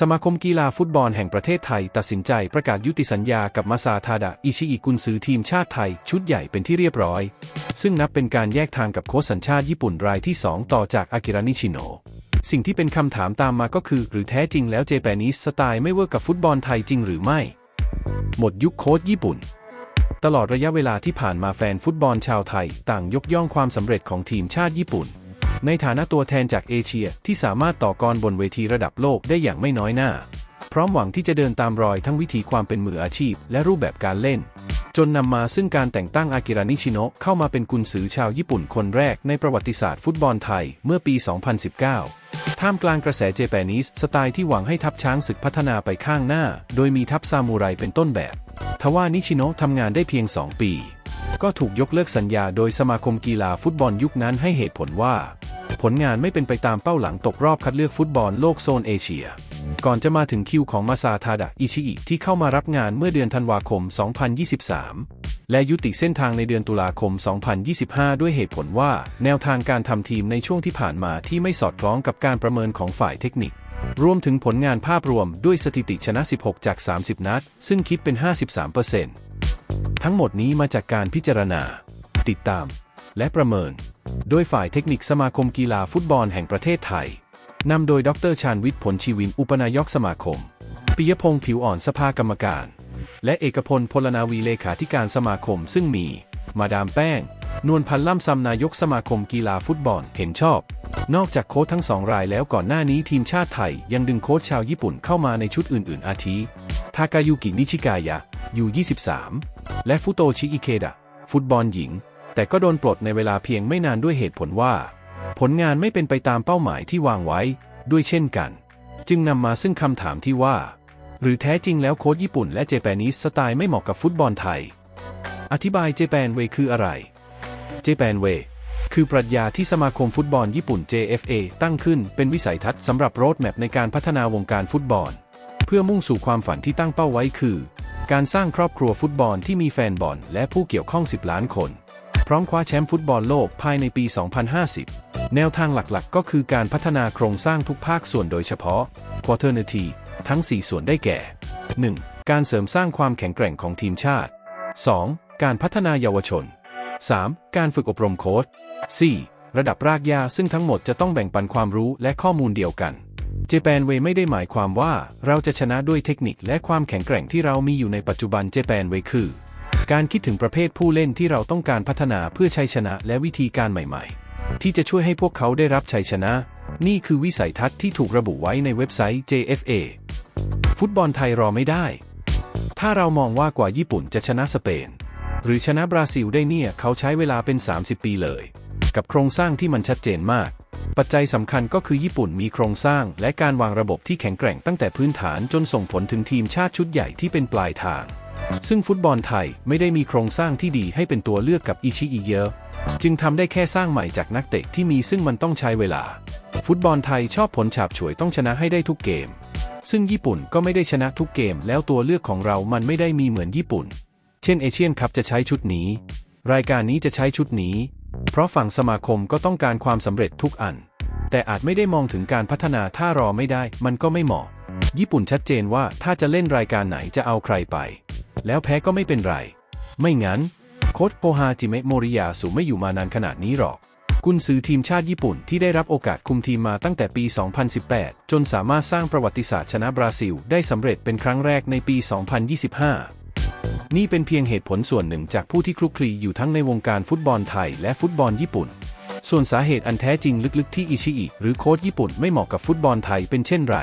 สมาคมกีฬาฟุตบอลแห่งประเทศไทย ตัดสินใจประกาศยุติสัญญากับมาซาทาดะอิชิอิกุนซือทีมชาติไทย ชุดใหญ่เป็นที่เรียบร้อย ซึ่งนับเป็นการแยกทางกับโค้ชสัญชาติญี่ปุ่นรายที่ 2 ต่อจากอากิระนิชิโน สิ่งที่เป็นคำถามตามมาก็คือ หรือแท้จริงแล้วเจแปนิสสไตล์ไม่เวิร์กกับฟุตบอลไทยจริงหรือไม่ หมดยุคโค้ชญี่ปุ่น ตลอดระยะเวลาที่ผ่านมาแฟนฟุตบอลชาวไทย ต่างยกย่องความสำเร็จของทีมชาติญี่ปุ่น ในฐานะตัวแทนจากเอเชียที่สามารถต่อกรบนเวทีระดับโลกได้อย่างไม่น้อยหน้า พร้อมหวังที่จะเดินตามรอยทั้งวิธีความเป็นมืออาชีพ และรูปแบบการเล่น จนนำมาซึ่งการแต่งตั้งอากิระนิชิโนะเข้ามาเป็นกุนซือชาวญี่ปุ่นคนแรกในประวัติศาสตร์ฟุตบอลไทยเมื่อปี 2019 ท่ามกลางกระแสเจแปนิสสไตล์ที่หวังให้ทัพช้างศึกพัฒนาไปข้างหน้า โดยมีทัพซามูไรเป็นต้นแบบ ทว่านิชิโนะทำงานได้เพียง 2 ปี ก็ถูกยกเลิกสัญญาโดยสมาคมกีฬาฟุตบอลยุคนั้นให้เหตุผลว่า ผลงานไม่เป็นไปตามเป้าหลังตกรอบคัดเลือกฟุตบอลโลกโซนเอเชีย ก่อนจะมาถึงคิวของมาซาทาดะอิชิอิที่เข้ามารับงานเมื่อเดือนธันวาคม 2023 และยุติเส้นทางในเดือนตุลาคม 2025 ด้วยเหตุผลว่า แนวทางการทำทีมในช่วงที่ผ่านมาที่ไม่สอดคล้องกับการประเมินของฝ่ายเทคนิครวมถึงผลงานภาพรวมด้วยสถิติชนะ 16 จาก 30 นัด ซึ่งคิดเป็น 53% ทั้งหมดนี้มาจากการพิจารณา ติดตาม และประเมิน โดยฝ่ายเทคนิคสมาคมกีฬาฟุตบอลแห่งประเทศไทย นำโดยดรชาญวิทย์ผลชีวินอุปนายกสมาคม ปิยพงษ์ผิวอ่อนสภากรรมการ และเอกพลพลนาวีเลขาธิการสมาคมซึ่งมี มาดามแป้ง นวลพันธ์ล่ำซำนายกสมาคมกีฬาฟุตบอลเห็นชอบ นอกจากโค้ชทั้งสองรายแล้วก่อนหน้านี้ทีมชาติไทย ยังดึงโค้ชชาวญี่ปุ่นเข้ามาในชุดอื่น ๆ อาทิทากายุกินิชิกายะ ยู 23 และฟุโตชิอิเคดะ ฟุตบอลหญิง แต่ก็โดนปลดในเวลาเพียงไม่นานด้วยเหตุผลว่า ผลงานไม่เป็นไปตามเป้าหมายที่วางไว้ ด้วยเช่นกัน จึงนำมาซึ่งคำถามที่ว่า หรือแท้จริงแล้วโค้ชญี่ปุ่นและเจแปนิสสไตล์ไม่เหมาะกับฟุตบอลไทย อธิบายเจแปนเวคืออะไร เจแปนเวคือปรัชญาที่สมาคมฟุตบอลญี่ปุ่น JFA ตั้งขึ้นเป็นวิสัยทัศน์สำหรับโรดแมพในการพัฒนาวงการฟุตบอล พื่อมุ่งสู่ความฝันที่ตั้งเป้าไว้คือ การสร้างครอบครัวฟุตบอลที่มีแฟนบอลและผู้เกี่ยวข้อง 10 ล้านคน พร้อมคว้าแชมป์ฟุตบอลโลกภายในปี 2050 แนวทางหลักๆ ก็คือการพัฒนาโครงสร้างทุกภาคส่วนโดยเฉพาะ Quaternity ทั้ง 4 ส่วนได้แก่ 1. การเสริมสร้างความแข็งแกร่งของทีมชาติ 2. การพัฒนาเยาวชน 3. การฝึกอบรมโค้ช 4. ระดับรากหญ้าซึ่งทั้งหมดจะต้องแบ่งปันความรู้และข้อมูลเดียวกัน เจแปนเวไม่ได้หมายความว่าเราจะชนะด้วยเทคนิคและความแข็งแกร่งที่เรามีอยู่ในปัจจุบันเจแปนเวคือ การคิดถึงประเภทผู้เล่นที่เราต้องการพัฒนาเพื่อชัยชนะและวิธีการใหม่ๆ ที่จะช่วยให้พวกเขาได้รับชัยชนะ นี่คือวิสัยทัศน์ที่ถูกระบุไว้ในเว็บไซต์ JFA ฟุตบอลไทยรอไม่ได้ ถ้าเรามองว่ากว่าญี่ปุ่นจะชนะสเปน หรือชนะบราซิลได้เนี่ยเขาใช้เวลาเป็น 30 ปีเลย กับโครงสร้างที่มันชัดเจนมาก ปัจจัยสำคัญก็คือญี่ปุ่นมีโครงสร้างและการวางระบบที่แข็งแกร่งตั้งแต่พื้นฐานจนส่งผลถึงทีมชาติชุดใหญ่ที่เป็นปลายทาง ซึ่งฟุตบอลไทยไม่ได้มีโครงสร้างที่ดีให้เป็นตัวเลือกกับอิชิอิเยอะจึงทำได้แค่สร้างใหม่จากนักเตะที่มีซึ่งมันต้องใช้เวลา ฟุตบอลไทยชอบผลฉาบฉวยต้องชนะให้ได้ทุกเกม ซึ่งญี่ปุ่นก็ไม่ได้ชนะทุกเกม แล้วตัวเลือกของเรามันไม่ได้มีเหมือนญี่ปุ่น เช่นเอเชียนคัพจะใช้ชุดนี้ รายการนี้จะใช้ชุดนี้ เพราะฝั่งสมาคมก็ต้องการความสำเร็จทุกอัน แต่อาจไม่ได้มองถึงการพัฒนาถ้ารอไม่ได้ มันก็ไม่เหมาะ ญี่ปุ่นชัดเจนว่าถ้าจะเล่นรายการไหนจะเอาใครไป แล้วแพ้ก็ไม่เป็นไร ไม่งั้น โค้ชโพฮาจิเมะโมริยาสูไม่อยู่มานานขนาดนี้หรอกกุนซือทีมชาติญี่ปุ่นที่ได้รับโอกาสคุมทีมมาตั้งแต่ปี 2018 จนสามารถสร้างประวัติศาสตร์ชนะบราซิล ได้สำเร็จเป็นครั้งแรกในปี 2025 นี่เป็นเพียงเหตุผลส่วนหนึ่งจากผู้ที่คลุกคลีอยู่ทั้งในวงการฟุตบอลไทยและฟุตบอลญี่ปุ่น ส่วนสาเหตุอันแท้จริงลึกๆที่อิชิอิหรือโค้ชญี่ปุ่นไม่เหมาะกับฟุตบอลไทยเป็นเช่นไร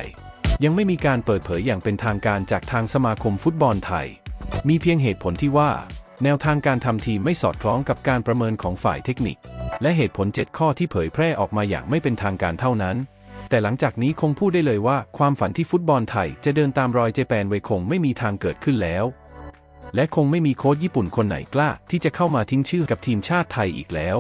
ยังไม่มีการเปิดเผยอย่างเป็นทางการจากทางสมาคมฟุตบอลไทย มีเพียงเหตุผลที่ว่า แนวทางการทำทีมไม่สอดคล้องกับการประเมินของฝ่ายเทคนิค และเหตุผล 7 ข้อที่เผยแพร่ออกมาอย่างไม่เป็นทางการเท่านั้นแต่หลังจากนี้คงพูดได้เลยว่าความฝันที่ฟุตบอลไทยจะเดินตามรอยเจแปนเวคงไม่มีทางเกิดขึ้นแล้ว และคงไม่มีโค้ชญี่ปุ่นคนไหนกล้าที่จะเข้ามาทิ้งชื่อกับทีมชาติไทยอีกแล้ว